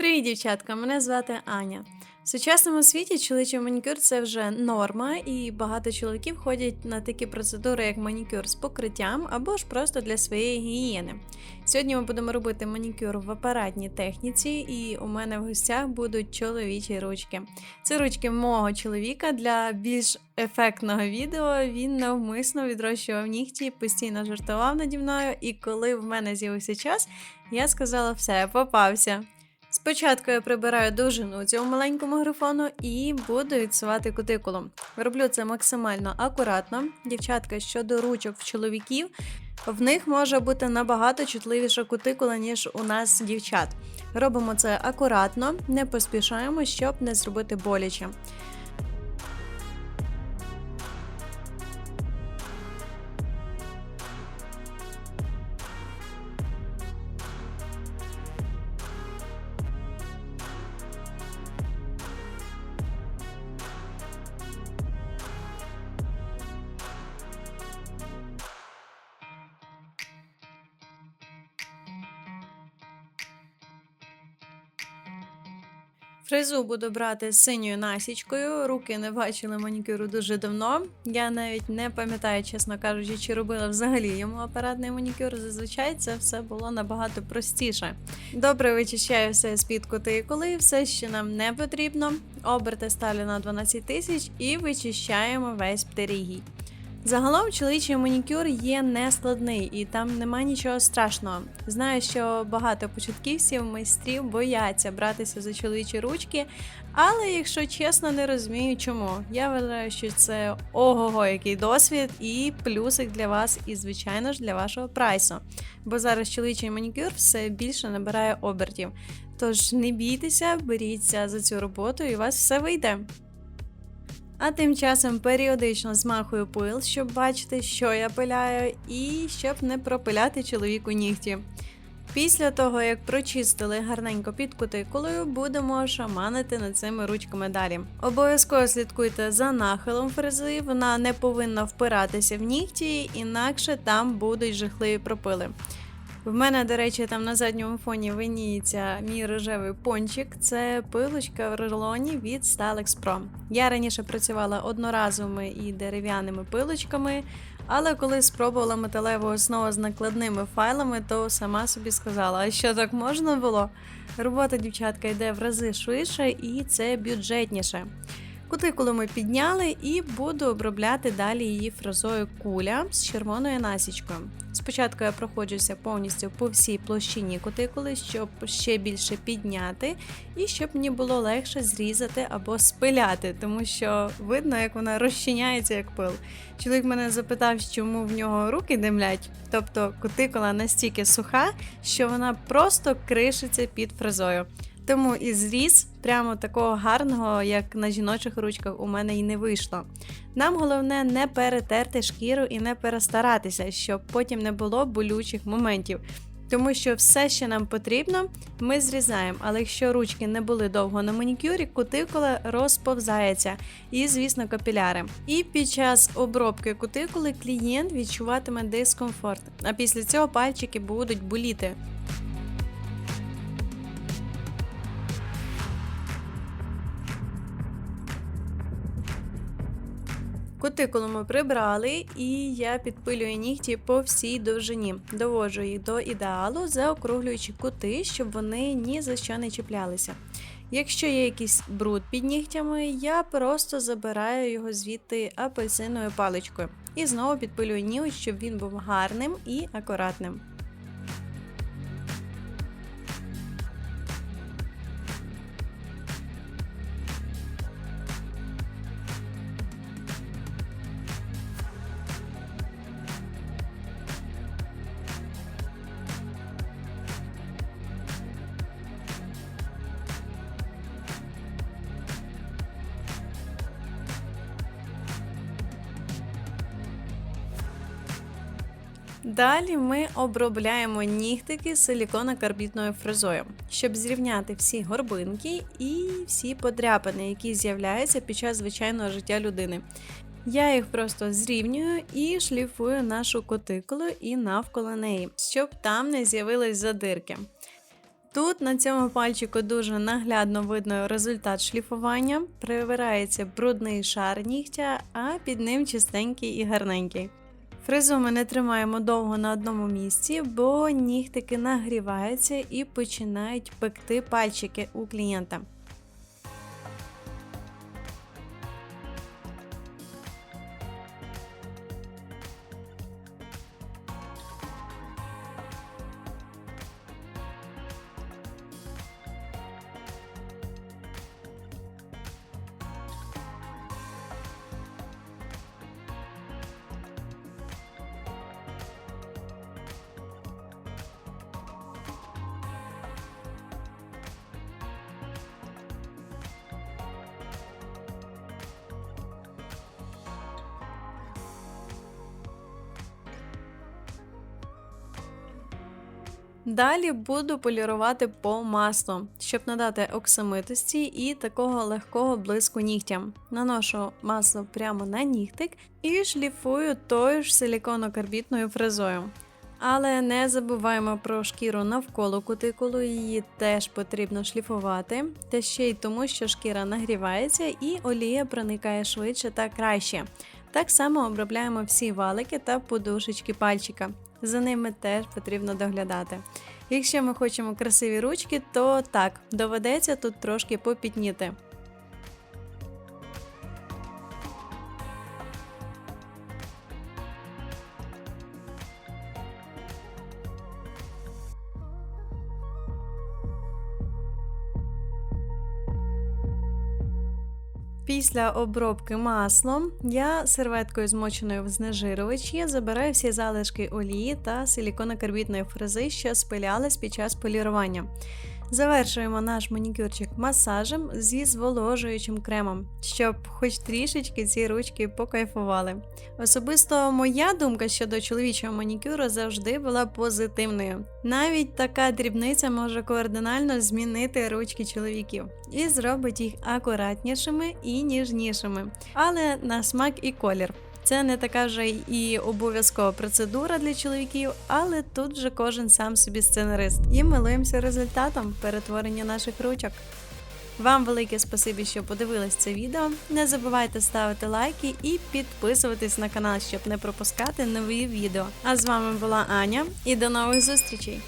Привіт, дівчатка! Мене звати Аня. В сучасному світі чоловічий манікюр це вже норма, і багато чоловіків ходять на такі процедури, як манікюр з покриттям або ж просто для своєї гігієни. Сьогодні ми будемо робити манікюр в апаратній техніці, і у мене в гостях будуть чоловічі ручки. Це ручки мого чоловіка для більш ефектного відео. Він навмисно відрощував нігті, постійно жартував наді мною. І коли в мене з'явився час, я сказала: все, попався. Спочатку я прибираю довжину цього маленькому грифону і буду відсувати кутикулу. Роблю це максимально акуратно. Дівчатка щодо ручок в чоловіків, в них може бути набагато чутливіша кутикула, ніж у нас дівчат. Робимо це акуратно, не поспішаємо, щоб не зробити боляче. Фрезу буду брати синьою насічкою. Руки не бачили манікюру дуже давно. Я навіть не пам'ятаю, чесно кажучи, чи робила взагалі йому апаратний манікюр. Зазвичай це все було набагато простіше. Добре вичищаю все з під кутикули, все, що нам не потрібно. Оберти ставлю на 12 тисяч і вичищаємо весь птерігій. Загалом чоловічий манікюр є нескладний і там нема нічого страшного. Знаю, що багато початківців, майстрів бояться братися за чоловічі ручки, але якщо чесно, не розумію чому. Я вважаю, що це ого-го, який досвід і плюсик для вас, і, звичайно ж, для вашого прайсу. Бо зараз чоловічий манікюр все більше набирає обертів. Тож не бійтеся, беріться за цю роботу, і у вас все вийде. А тим часом періодично змахую пил, щоб бачити, що я пиляю, і щоб не пропиляти чоловіку нігті. Після того, як прочистили гарненько під кутикулою, будемо шаманити над цими ручками далі. Обов'язково слідкуйте за нахилом фрези, вона не повинна впиратися в нігті, інакше там будуть жахливі пропили. В мене, до речі, там на задньому фоні виніється мій рожевий пончик. Це пилочка в рулоні від Stalex Pro. Я раніше працювала одноразовими і дерев'яними пилочками, але коли спробувала металеву основу з накладними файлами, то сама собі сказала, а що так можна було? Робота дівчатка йде в рази швидше і це бюджетніше. Кутикулу ми підняли і буду обробляти далі її фрезою куля з червоною насічкою. Спочатку я проходжуся повністю по всій площині кутикули, щоб ще більше підняти, і щоб мені було легше зрізати або спиляти, тому що видно, як вона розчиняється як пил. Чоловік мене запитав, чому в нього руки димлять, тобто кутикула настільки суха, що вона просто кришиться під фрезою. Тому і зріз прямо такого гарного, як на жіночих ручках, у мене і не вийшло. Нам головне не перетерти шкіру і не перестаратися, щоб потім не було болючих моментів. Тому що все, що нам потрібно, ми зрізаємо. Але якщо ручки не були довго на манікюрі, кутикула розповзається і, звісно, капіляри. І під час обробки кутикули клієнт відчуватиме дискомфорт. А після цього пальчики будуть боліти. Кутикулу ми прибрали, і я підпилюю нігті по всій довжині. Довожу їх до ідеалу, заокруглюючи кути, щоб вони ні за що не чіплялися. Якщо є якийсь бруд під нігтями, я просто забираю його звідти апельсиновою паличкою і знову підпилюю ніготь, щоб він був гарним і акуратним. Далі ми обробляємо нігтики силіконокарбітною фрезою, щоб зрівняти всі горбинки і всі подряпини, які з'являються під час звичайного життя людини. Я їх просто зрівнюю і шліфую нашу котикулу і навколо неї, щоб там не з'явились задирки. Тут на цьому пальчику дуже наглядно видно результат шліфування. Прибирається брудний шар нігтя, а під ним чистенький і гарненький. Фрезу ми не тримаємо довго на одному місці, бо нігтики нагріваються і починають пекти пальчики у клієнта. Далі буду полірувати по маслу, щоб надати оксамитості і такого легкого блиску нігтям. Наношу масло прямо на нігтик і шліфую тою ж силіконокарбітною фрезою. Але не забуваємо про шкіру навколо кутикулу, її теж потрібно шліфувати, та ще й тому, що шкіра нагрівається і олія проникає швидше та краще. Так само обробляємо всі валики та подушечки пальчика. За ними теж потрібно доглядати. Якщо ми хочемо красиві ручки, то так, доведеться тут трошки попітніти. Після обробки маслом я серветкою змоченою в знежирювачі забираю всі залишки олії та силіконокарбітної фрези, що спилялись під час полірування. Завершуємо наш манікюрчик масажем зі зволожуючим кремом, щоб хоч трішечки ці ручки покайфували. Особисто моя думка щодо чоловічого манікюру завжди була позитивною. Навіть така дрібниця може кардинально змінити ручки чоловіків і зробить їх акуратнішими і ніжнішими, але на смак і колір. Це не така вже і обов'язкова процедура для чоловіків, але тут вже кожен сам собі сценарист. І милуємося результатом перетворення наших ручок. Вам велике спасибі, що подивились це відео. Не забувайте ставити лайки і підписуватись на канал, щоб не пропускати нові відео. А з вами була Аня і до нових зустрічей!